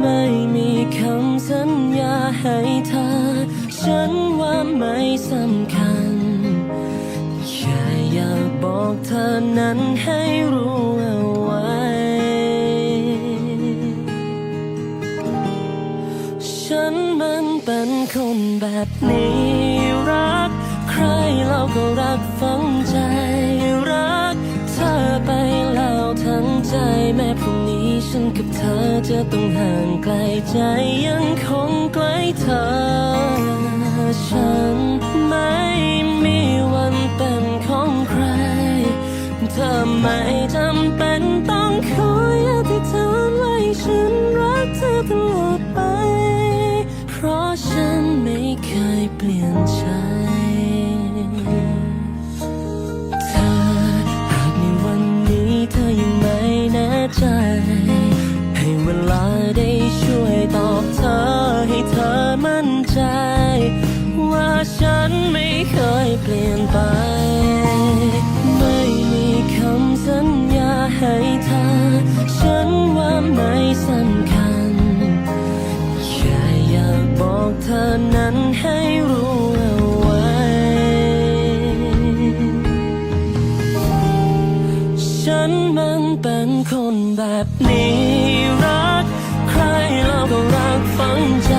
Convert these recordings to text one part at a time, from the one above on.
ไม่มีคำสัญญาให้เธอ ฉันว่าไม่สำคัญ แค่อยากบอกเธอนั้นให้รู้เอาไว้ ฉันมันเป็นคนแบบนี้รัก ใครเราก็รักฝังใจ จะต้องห่างไกลใจยังคงใกล้เธอ ฉันไม่มีวันเป็นของใคร เธอไม่ ฉันมันเป็นคนแบบนี้ รัก ใครเราก็รักฝังใจ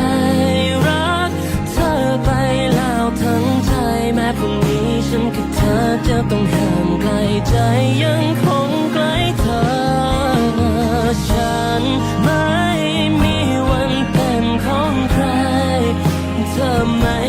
รัก เธอไปแล้วทั้งใจแม้พรุ่งนี้ฉันกับเธอจะต้องห่างไกลใจยังคงใกล้เธอ ฉันไม่มีวันเป็นของใคร เธอไม่